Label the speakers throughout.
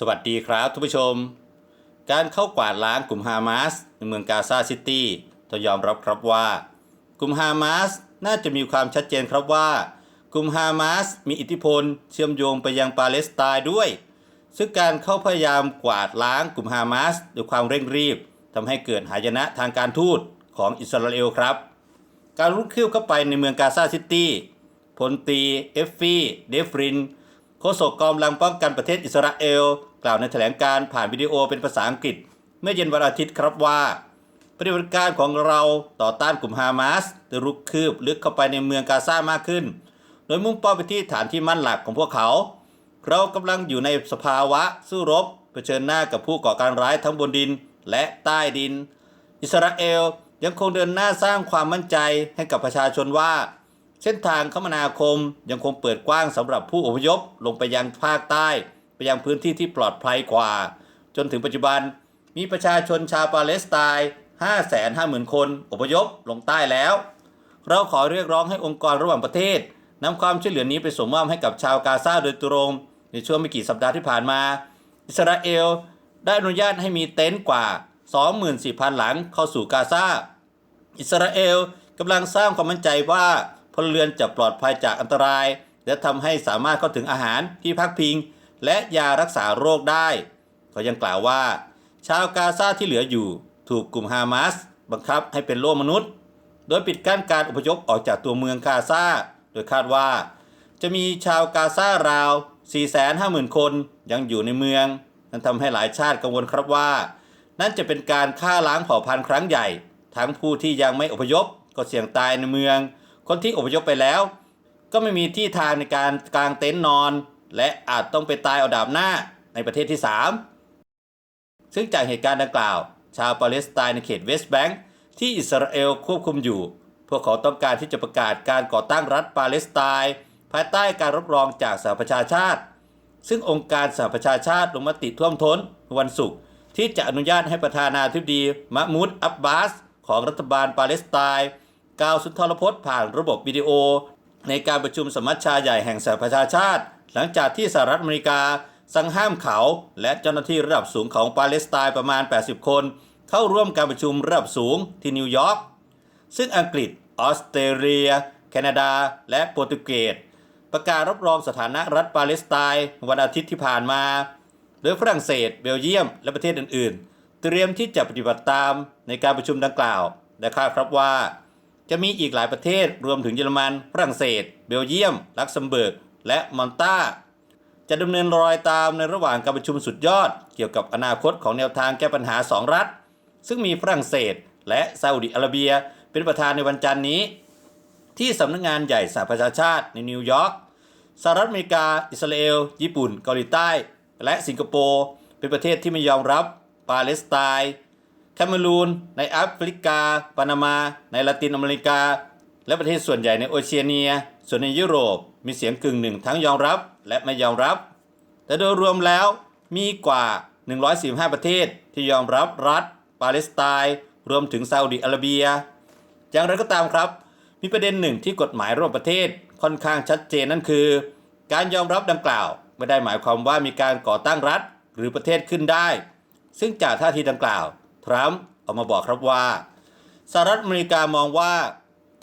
Speaker 1: สวัสดีครับทุกผู้ชม การเข้ากวาดล้างกลุ่มฮามาสในเมืองกาซาซิตี้ต้องยอมรับครับว่า กลุ่มฮามาสน่าจะมีความชัดเจนครับว่า กลุ่มฮามาสมีอิทธิพล เชื่อมโยงไปยังปาเลสไตน์ด้วย ซึ่งการเข้าพยายามกวาดล้างกลุ่มฮามาสด้วยความเร่งรีบทำให้เกิดหายนะทางการทูตของอิสราเอลครับ การรุกคืบเข้าไปในเมืองกาซาซิตี้พลตีเอฟฟี่เดฟริน โฆษกกองกำลังป้องกันประเทศอิสราเอล กล่าวในแถลงการผ่านวิดีโอเป็นภาษาอังกฤษ เมื่อเย็นวันอาทิตย์ครับว่า ปฏิบัติการของเราต่อต้านกลุ่มฮามาสจะรุกคืบลึกเข้าไปในเมืองกาซามากขึ้น โดยมุ่งเป้าไปที่ฐานที่มั่นหลักของพวกเขา เรากำลังอยู่ในสภาวะสู้รบเผชิญหน้ากับผู้ก่อการร้ายทั้งบนดินและใต้ดิน อิสราเอลยังคงเดินหน้าสร้างความมั่นใจให้กับประชาชนว่า เส้นทางคมนาคมยังคงเปิดกว้างสำหรับผู้อพยพลงไปยังภาคใต้ ไปยังพื้นที่ที่ปลอดภัยกว่า จนถึงปัจจุบัน มีประชาชนชาวปาเลสไตน์550,000 คนอพยพลงใต้แล้ว เราขอเรียกร้องให้องค์กรระหว่างประเทศนำความช่วยเหลือนี้ไปส่งมอบให้กับชาวกาซาโดยตรงในช่วงไม่กี่สัปดาห์ที่ผ่านมา อิสราเอลได้อนุญาตให้มีเต็นท์กว่า 24,000 หลังเข้าสู่กาซา อิสราเอลกำลังสร้างความมั่นใจว่า พลเรือนจะปลอดภัยจากอันตราย และทำให้สามารถเข้าถึงอาหารที่พักพิง และยารักษาโรคได้เขายังกล่าวว่า ชาวกาซาที่เหลืออยู่ ถูกกลุ่มฮามาสบังคับให้เป็นโล่มนุษย์ โดยปิดกั้นการอพยพออกจากตัวเมืองกาซาโดยคาดว่า จะมีชาวกาซาราว 450,000 คนยังอยู่ในเมือง นั่นทำให้หลายชาติกังวลครับว่า นั่นจะเป็นการฆ่าล้างเผ่าพันธุ์ครั้งใหญ่ ทั้งผู้ที่ยังไม่อพยพก็เสี่ยงตายในเมือง คนที่อพยพไปแล้ว ก็ไม่มีที่ทางในการกางเต็นท์นอน และอาจต้องไปตายเอาดาบหน้าในประเทศที่ 3 ซึ่งจากเหตุการณ์ดังกล่าว ชาวปาเลสไตน์ในเขตเวสต์แบงก์ที่อิสราเอลควบคุมอยู่ พวกเขาต้องการที่จะประกาศการก่อตั้งรัฐปาเลสไตน์ภายใต้การรับรองจากสหประชาชาติ ซึ่งองค์การสหประชาชาติลงมติท่วมท้นวันศุกร์ที่จะอนุญาตให้ประธานาธิบดีมะมูดอับบาส ของรัฐบาลปาเลสไตน์ กล่าวสุนทรพจน์ผ่านระบบวิดีโอ ในการประชุมสมัชชาใหญ่แห่งสหประชาชาติ หลังจากที่สหรัฐอเมริกา สั่งห้ามเขา และเจ้าหน้าที่ระดับสูงของปาเลสไตน์ประมาณ 80 คน เข้าร่วมการประชุมระดับสูงที่นิวยอร์กซึ่งอังกฤษ ออสเตรเลีย แคนาดา และโปรตุเกสประกาศรับรองสถานะรัฐปาเลสไตน์วันอาทิตย์ที่ผ่านมา โดยฝรั่งเศส เบลเยียม และประเทศอื่น ๆ เตรียมที่จะปฏิบัติตามในการประชุมดังกล่าว และคาดครับว่า จะมีอีกหลายประเทศรวมถึงเยอรมัน ฝรั่งเศส เบลเยียม ลักเซมเบิร์ก และมอนตาจะดำเนินรอยตามในระหว่างการประชุมสุดยอด เกี่ยวกับอนาคตของแนวทางแก้ปัญหา 2 รัฐ ซึ่งมีฝรั่งเศส และซาอุดิอาระเบีย เป็นประธานในวันจันทร์นี้ ที่สำนักงานใหญ่สหประชาชาติในนิวยอร์กสหรัฐอเมริกา อิสราเอล ญี่ปุ่น เกาหลีใต้ และสิงคโปร์เป็นประเทศที่ไม่ยอมรับปาเลสไตน์ แคเมรูน ในแอฟริกา ปานามา ในละตินอเมริกา และประเทศส่วนใหญ่ในโอเชียเนีย ส่วนในยุโรปมีเสียงกึ่งหนึ่งทั้งยอมรับและไม่ยอมรับ แต่โดยรวมแล้วมีกว่า 145 ประเทศที่ยอมรับรัฐ ปาเลสไตน์รวมถึงซาอุดิอาระเบีย อย่างไรก็ตามครับ มีประเด็นหนึ่งที่กฎหมายระหว่างประเทศค่อนข้างชัดเจนนั่นคือ การยอมรับดังกล่าวไม่ได้หมายความว่ามีการก่อตั้งรัฐหรือประเทศขึ้นได้ ซึ่งจากท่าทีดังกล่าว ทรัมป์ออกมาบอกครับว่าสหรัฐอเมริกามองว่า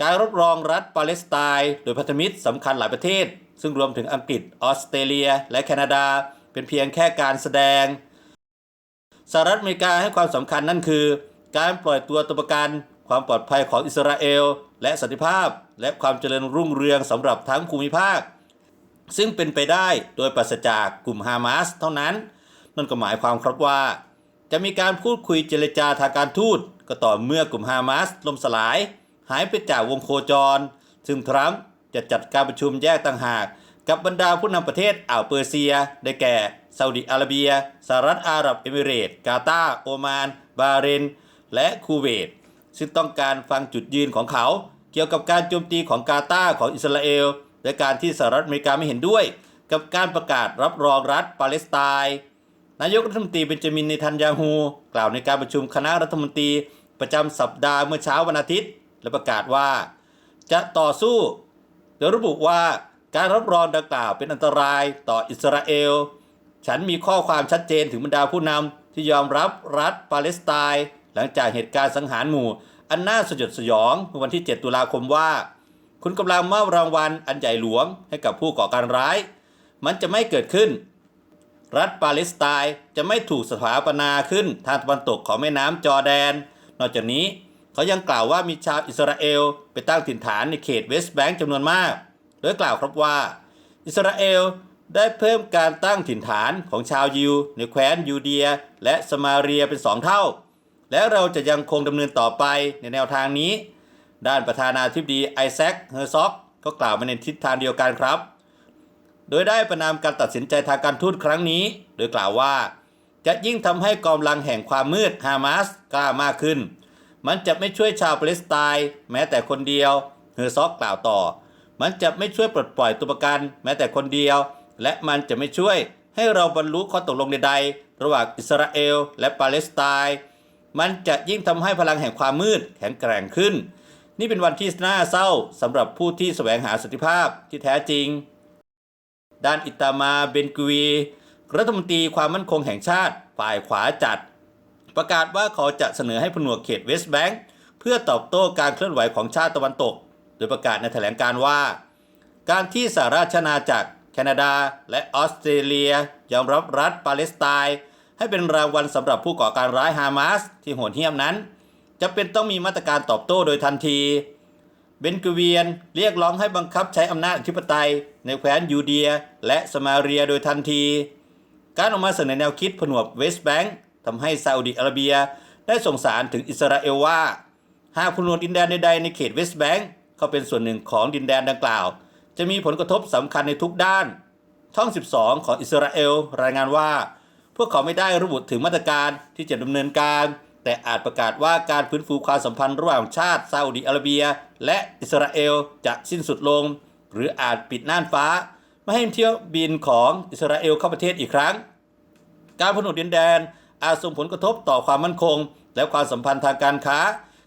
Speaker 1: การรับรองรัฐปาเลสไตน์โดยพันธมิตรสำคัญหลายประเทศ ซึ่งรวมถึงอังกฤษออสเตรเลีย และแคนาดา เป็นเพียงแค่การแสดงสหรัฐอเมริกาให้ความสำคัญนั่นคือ การปล่อยตัวตัวประกันความปลอดภัยของอิสราเอล และสันติภาพ และความเจริญรุ่งเรืองสำหรับทั้งภูมิภาค ซึ่งเป็นไปได้โดยปราศจากกลุ่มฮามาสเท่านั้น นั่นก็หมายความครับว่า จะมีการพูดคุยเจรจาทางการทูตก็ต่อเมื่อกลุ่มฮามาสล่มสลาย หายไปจากวงโคจร ซึ่งทรัมป์จะจัดการประชุมแยกต่างหาก กับบรรดาผู้นำประเทศอ่าวเปอร์เซีย ได้แก่ซาอุดิอาระเบียสหรัฐอาหรับเอมิเรตส์กาตาร์โอมาน บาเรน และคูเวต ซึ่งต้องการฟังจุดยืนของเขา เกี่ยวกับการโจมตีของกาตาร์ของอิสราเอล และการที่สหรัฐอเมริกาไม่เห็นด้วย กับการประกาศรับรองรัฐปาเลสไตน์ นายกรัฐมนตรีเบนจามินเนทันยาฮู กล่าวในการประชุมคณะรัฐมนตรีประจำสัปดาห์เมื่อเช้าวันอาทิตย์ และประกาศว่า จะต่อสู้โดยระบุว่าการรับรองดังกล่าวเป็นอันตรายต่ออิสราเอล ฉันมีข้อความชัดเจนถึงบรรดาผู้นำที่ยอมรับรัฐปาเลสไตน์หลังจากเหตุการณ์สังหารหมู่ อันน่าสยดสยองเมื่อวันที่ 7 ตุลาคมว่า คุณกำลังมอบรางวัลอันใหญ่หลวงให้กับผู้ก่อการร้าย มันจะไม่เกิดขึ้น รัฐปาเลสไตน์จะไม่ถูกสถาปนาขึ้นทางตะวันตกของแม่น้ำจอร์แดน นอกจากนี้เขายังกล่าวว่ามีชาวอิสราเอลไปตั้งถิ่นฐานในเขตเวสต์แบงก์จำนวนมาก โดยกล่าวครับว่า อิสราเอลได้เพิ่มการตั้งถิ่นฐานของชาวยิว ในแคว้นยูเดีย และสมาเรียเป็นสองเท่า และเราจะยังคงดำเนินต่อไปในแนวทางนี้ ด้านประธานาธิบดีไอแซคเฮอร์ซอกก็กล่าวมาในทิศทางเดียวกันครับ โดยได้ประนามการตัดสินใจทางการทูตครั้งนี้ โดยกล่าวว่า จะยิ่งทำให้กองลังแห่งความมืดฮามาสกล้ามากขึ้น มันจะไม่ช่วยชาวปาเลสไตน์แม้แต่คนเดียวเฮอร์ซอกกล่าวต่อ มันจะไม่ช่วยปลดปล่อยตัวประกันแม้แต่คนเดียว และมันจะไม่ช่วยให้เราบรรลุข้อตกลงใดๆ ระหว่างอิสราเอลและปาเลสไตน์มันจะยิ่งทำให้พลังแห่งความมืดแข็งแกร่งขึ้น นี่เป็นวันที่น่าเศร้าสำหรับผู้ที่แสวงหาสันติภาพที่แท้จริง ด้านอิตามาเบนกวีรัฐมนตรีความมั่นคงแห่งชาติฝ่ายขวาจัด ประกาศว่าเขาจะเสนอให้ผนวกเขตเวสต์แบงค์เพื่อตอบโต้การเคลื่อนไหวของชาติตะวันตก โดยประกาศในแถลงการว่า การที่สหราชอาณาจักร แคนาดา และออสเตรเลีย ยอมรับรัฐปาเลสไตน์ให้เป็นรางวัลสำหรับผู้ก่อการร้ายฮามาสที่โหดเหี้ยมนั้นจะเป็นต้องมีมาตรการตอบโต้โดยทันที เบนกเวียนเรียกร้องให้บังคับใช้อำนาจอธิปไตย ในแคว้นยูเดีย และสมาเรียโดยทันที การออกมาเสนอแนวคิดผนวกเวสต์แบงค์ทำให้ซาอุดิอาระเบีย ได้ส่งสารถึงอิสราเอลว่า หากผนวกดินแดนใดๆในเขตเวสต์แบงค์เขาเป็นส่วนหนึ่งของดินแดนดังกล่าว จะมีผลกระทบสำคัญในทุกด้าน ช่อง 12 ของอิสราเอลรายงานว่า พวกเขาไม่ได้ระบุถึงมาตรการที่จะดำเนินการ แต่อาจประกาศว่าการฟื้นฟูความสัมพันธ์ระหว่างชาติซาอุดิอาระเบีย และอิสราเอลจะสิ้นสุดลง หรืออาจปิดน่านฟ้า ไม่ให้เที่ยวบินของอิสราเอลเข้าประเทศอีกครั้ง การผนวกดินแดนอาจส่งผลกระทบต่อความมั่นคง และความสัมพันธ์ทางการค้า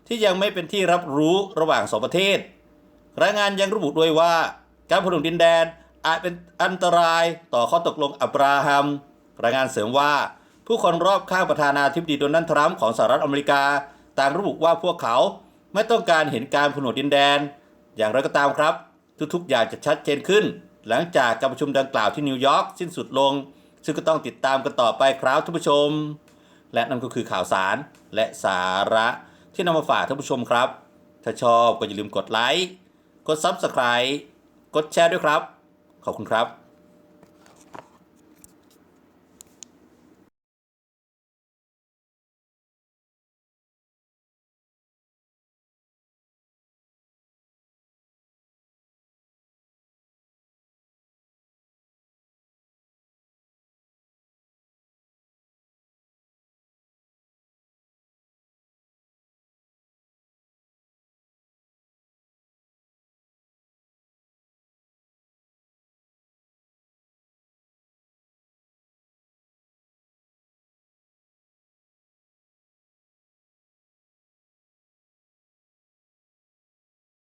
Speaker 1: ที่ยังไม่เป็นที่รับรู้ระหว่างสองประเทศ รายงานยังระบุด้วยว่า การผนวกดินแดนอาจเป็นอันตรายต่อข้อตกลงอับราฮัม รายงานเสริมว่า ผู้คนรอบข้างประธานาธิบดีโดนัลด์ทรัมป์ของสหรัฐอเมริกา ต่างระบุว่าพวกเขาไม่ต้องการเห็นการผนวกดินแดน อย่างไรก็ตามครับ ทุกๆอย่างจะชัดเจนขึ้น หลังจากการประชุมดังกล่าวที่นิวยอร์กสิ้นสุดลง ซึ่งก็ต้องติดตามกันต่อไปครับท่านผู้ชม และนั่นก็คือข่าวสารและสาระที่นำมาฝากท่านผู้ชมครับ ถ้าชอบก็อย่าลืมกดไลค์กด Subscribe กดแชร์ด้วยครับ ขอบคุณครับ